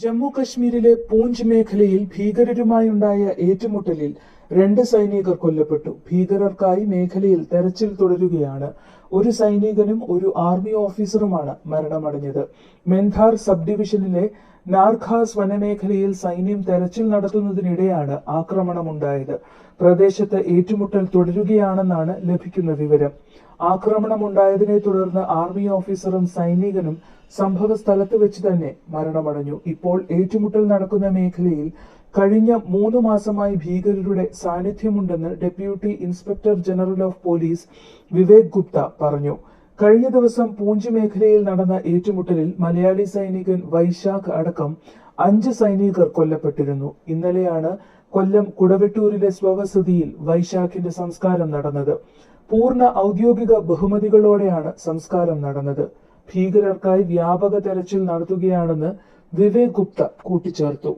ജമ്മു കശ്മീരിലെ പൂഞ്ച് മേഖലയിൽ ഭീകരരുമായുണ്ടായ ഏറ്റുമുട്ടലിൽ രണ്ട് സൈനികർ കൊല്ലപ്പെട്ടു. ഭീകരർക്കായി മേഖലയിൽ തെരച്ചിൽ തുടരുകയാണ്. ഒരു സൈനികനും ഒരു ആർമി ഓഫീസറുമാണ് മരണമടഞ്ഞത്. മെന്ധാർ സബ് ഡിവിഷനിലെ നാർഖാസ് വനമേഖലയിൽ സൈന്യം തെരച്ചിൽ നടത്തുന്നതിനിടെയാണ് ആക്രമണമുണ്ടായത്. പ്രദേശത്ത് ഏറ്റുമുട്ടൽ തുടരുകയാണെന്നാണ് ലഭിക്കുന്ന വിവരം. ആക്രമണമുണ്ടായതിനെ തുടർന്ന് ആർമി ഓഫീസറും സൈനികനും സംഭവ സ്ഥലത്ത് വെച്ച് തന്നെ മരണമടഞ്ഞു. ഇപ്പോൾ ഏറ്റുമുട്ടൽ നടക്കുന്ന മേഖലയിൽ കഴിഞ്ഞ മൂന്ന് മാസമായി ഭീകരരുടെ സാന്നിധ്യമുണ്ടെന്ന് deputy inspector general of police Vivek Gupta പറഞ്ഞു. കഴിഞ്ഞ ദിവസം പൂഞ്ച് മേഖലയിൽ നടന്ന ഏറ്റുമുട്ടലിൽ മലയാളി സൈനികൻ വൈശാഖ് അടക്കം അഞ്ച് സൈനികർ കൊല്ലപ്പെട്ടിരുന്നു. ഇന്നലെയാണ് കൊല്ലം കുടവെട്ടൂരിലെ സ്വവസതിയിൽ വൈശാഖിന്റെ സംസ്കാരം നടന്നത്. പൂർണ ഔദ്യോഗിക ബഹുമതികളോടെയാണ് സംസ്കാരം നടന്നത്. ഭീകരർക്കായി വ്യാപക തെരച്ചിൽ നടത്തുകയാണെന്ന് വിവേക് ഗുപ്ത കൂട്ടിച്ചേർത്തു.